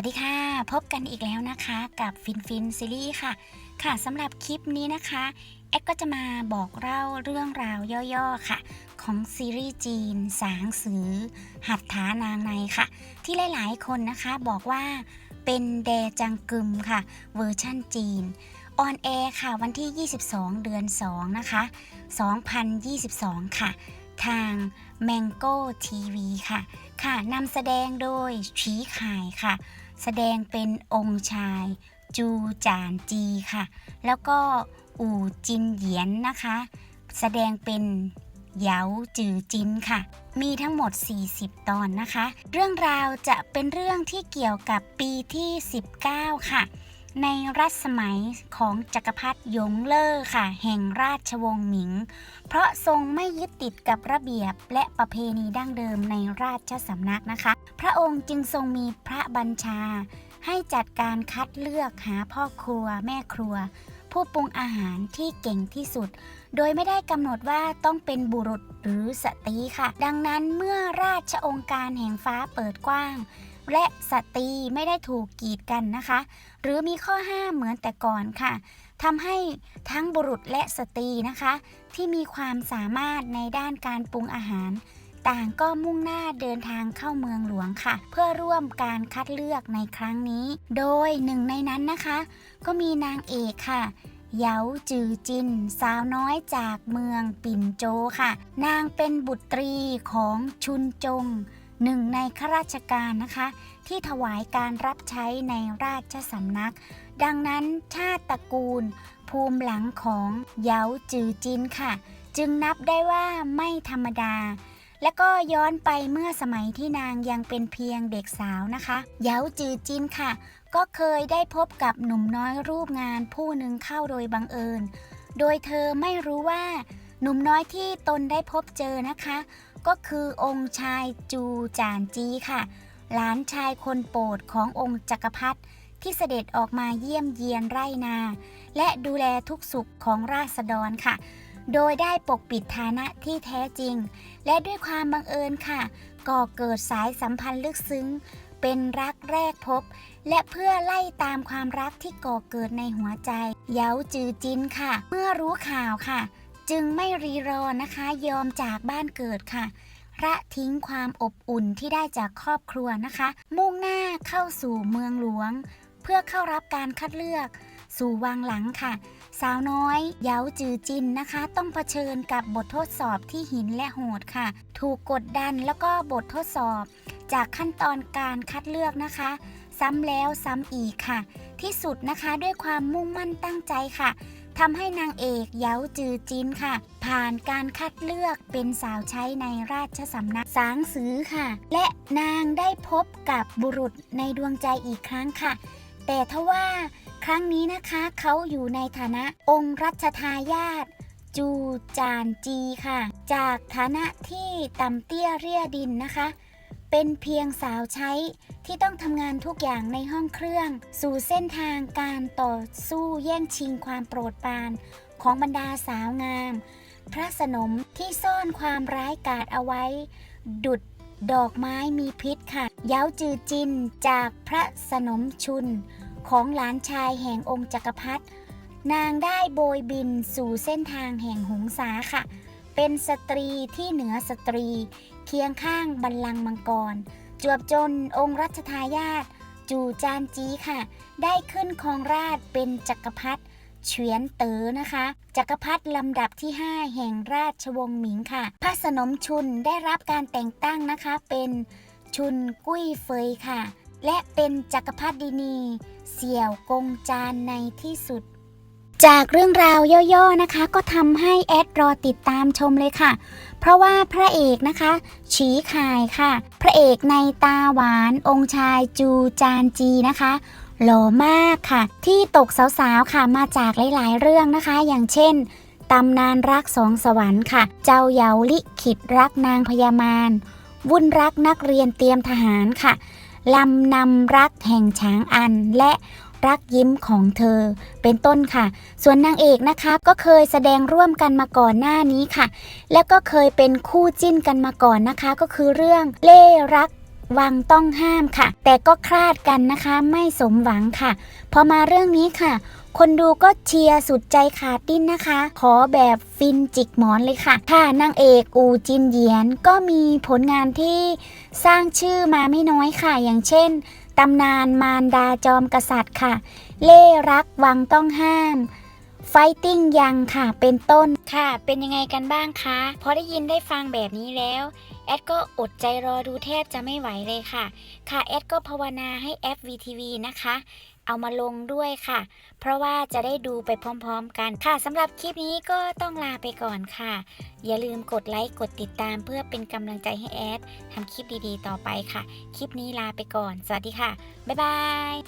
วัสดีค่ะ พบกันอีกแล้วนะคะกับฟินฟินซีรีส์ค่ะ ค่ะสำหรับคลิปนี้นะคะแอดก็จะมาบอกเล่าเรื่องราวย่อๆค่ะ ของซีรีส์จีน สางสือ หัตถานางในค่ะ ที่หลายๆคนนะคะบอกว่าเป็นแดจังกึมค่ะ เวอร์ชั่นจีนออนแอร์ค่ะวันที่ 22 เดือน 2 นะคะ 2022 ค่ะ ทาง Mango TV ค่ะ ค่ะนำแสดงโดยชีข่ายค่ะ แสดงเป็นองค์ชาย จูจานจีค่ะ แล้วก็อู่จินเหยียนนะคะ แสดงเป็นเหยาจือจินค่ะ มีทั้งหมด 40 ตอนนะคะ เรื่องราวจะเป็นเรื่องที่เกี่ยวกับปีที่ 19 ค่ะ ในรัชสมัยของจักรพรรดิหยงเล่อค่ะ แห่งราชวงศ์หมิง เพราะทรงไม่ยึดติดกับระเบียบและประเพณีดั้งเดิมในราชสำนักนะคะ พระองค์จึงทรงมีพระบัญชา ให้จัดการคัดเลือกหาพ่อครัวแม่ครัว ผู้ปรุงอาหารที่เก่งที่สุด โดยไม่ได้กำหนดว่าต้องเป็นบุรุษหรือสตรีค่ะ ดังนั้นเมื่อราชองค์การแห่งฟ้าเปิดกว้าง และสตรีไม่ได้ถูกกีดกันนะคะ หรือมีข้อห้ามเหมือนแต่ก่อนค่ะทำให้ทั้งบุรุษและสตรีนะคะ ที่มีความสามารถในด้านการปรุงอาหาร ต่างก็มุ่งหน้าเดินทางเข้าเมืองหลวงค่ะ เพื่อร่วมการคัดเลือกในครั้งนี้ โดยหนึ่งในนั้นนะคะ ก็มีนางเอกค่ะเยาจือจิน สาวน้อยจากเมืองปิ่นโจค่ะ นางเป็นบุตรีของชุนจง หนึ่งในข้าราชการนะคะ ที่ถวายการรับใช้ในราชสำนัก ดังนั้นชาติตระกูล ภูมิหลังของเยาจือจินค่ะ จึงนับได้ว่าไม่ธรรมดา และก็ย้อนไปเมื่อสมัยที่นางยังเป็นเพียงเด็กสาวนะคะเหยาจือจินค่ะ ก็เคยได้พบกับหนุ่มน้อยรูปงานผู้หนึ่งเข้าโดยบังเอิญ โดยเธอไม่รู้ว่าหนุ่มน้อยที่ตนได้พบเจอนะคะ ก็คือองค์ชายจูจานจีค่ะ หลานชายคนโปรดขององค์จักรพรรดิที่เสด็จออกมาเยี่ยมเยียนไร่นา และดูแลทุกสุขของราษฎรค่ะ โดยได้ปกปิดฐานะที่แท้จริง และด้วยความบังเอิญค่ะ ก่อเกิดสายสัมพันธ์ลึกซึ้ง เป็นรักแรกพบ และเพื่อไล่ตามความรักที่ก่อเกิดในหัวใจ เย้าจือจินค่ะ เมื่อรู้ข่าวค่ะ จึงไม่รีรอนะคะ ยอมจากบ้านเกิดค่ะละทิ้งความอบอุ่นที่ได้จากครอบครัวนะคะ มุ่งหน้าเข้าสู่เมืองหลวง เพื่อเข้ารับการคัดเลือก สู่วังหลังค่ะ สาวน้อย เย้าจือจินนะคะ ต้องเผชิญกับบททดสอบที่หินและโหดค่ะ ถูกกดดันแล้วก็บททดสอบ จากขั้นตอนการคัดเลือกนะคะ ซ้ำแล้วซ้ำอีกค่ะ ที่สุดนะคะด้วยความมุ่งมั่นตั้งใจค่ะทำให้นางเอกเย้าจือจินค่ะ ผ่านการคัดเลือกเป็นสาวใช้ในราชสำนักสางสือค่ะ และนางได้พบกับบุรุษในดวงใจอีกครั้งค่ะ แต่ทว่า ครั้งนี้นะคะเขาอยู่ในฐานะองค์รัชทายาทจูจานจีค่ะ จากฐานะที่ต่ำเตี้ยเรียดินนะคะ เป็นเพียงสาวใช้ที่ต้องทำงานทุกอย่างในห้องเครื่อง สู่เส้นทางการต่อสู้แย่งชิงความโปรดปรานของบรรดาสาวงาม พระสนมที่ซ่อนความร้ายกาจเอาไว้ ดุดดอกไม้มีพิษค่ะ เย้าจือจินจากพระสนมชุน ของหลานชายแห่งองค์จักรพรรดินางได้โบยบินสู่เส้นทางแห่งหงสาค่ะ เป็นสตรีที่เหนือสตรี เคียงข้างบัลลังก์มังกร จวบจนองค์รัชทายาทจูจานจีค่ะ ได้ขึ้นครองราชเป็นจักรพรรดิเฉวียนเต๋อนะคะ จักรพรรดิลำดับที่ 5 แห่งราชวงศ์หมิงค่ะ พระสนมชุนได้รับการแต่งตั้งนะคะเป็นชุนกุ้ยเฟยค่ะ และเป็นจักรพรรดินี เสี่ยวกงจานในที่สุด จากเรื่องราวย่อๆนะคะ ก็ทำให้แอดรอติดตามชมเลยค่ะ เพราะว่าพระเอกนะคะ ฉีขายค่ะ พระเอกในตาหวานองค์ชายจูจานจีนะคะหล่อมากค่ะ ที่ตกสาวๆค่ะมาจากหลายๆเรื่องนะคะ อย่างเช่นตำนานรักสองสวรรค์ค่ะ เจ้าเยาลิขิตรักนางพญามารวุ่นรักนักเรียนเตรียมทหารค่ะ ลำนำรักแห่งช้างอันและรักยิ้มของเธอ เป็นต้นค่ะ ส่วนนางเอกนะคะก็เคยแสดงร่วมกันมาก่อนหน้านี้ค่ะ และก็เคยเป็นคู่จิ้นกันมาก่อนนะคะ ก็คือเรื่องเล่รัก วังต้องห้ามค่ะ แต่ก็คลาดกันนะคะไม่สมหวังค่ะ พอมาเรื่องนี้ค่ะ คนดูก็เชียร์สุดใจขาดดิ้นนะคะ ขอแบบฟินจิกหมอนเลยค่ะ ค่ะนางเอกอูจินเหยียนก็มีผลงานที่สร้างชื่อมาไม่น้อยค่ะ อย่างเช่นตำนานมารดาจอมกษัตริย์ค่ะ เล่รักวังต้องห้าม ไฟติ้งยังค่ะ เป็นต้นค่ะ เป็นยังไงกันบ้างคะพอได้ยินได้ฟังแบบนี้แล้ว แอดก็อดใจรอดูแทบจะไม่ไหวเลยค่ะ ค่ะ แอดก็ภาวนาให้แอป VTV นะคะ เอามาลงด้วยค่ะ เพราะว่าจะได้ดูไปพร้อมๆกันค่ะสำหรับคลิปนี้ก็ต้องลาไปก่อนค่ะ อย่าลืมกดไลค์กดติดตามเพื่อเป็นกำลังใจให้แอดทำคลิปดีๆ ต่อไปค่ะ คลิปนี้ลาไปก่อน สวัสดีค่ะ บ๊ายบาย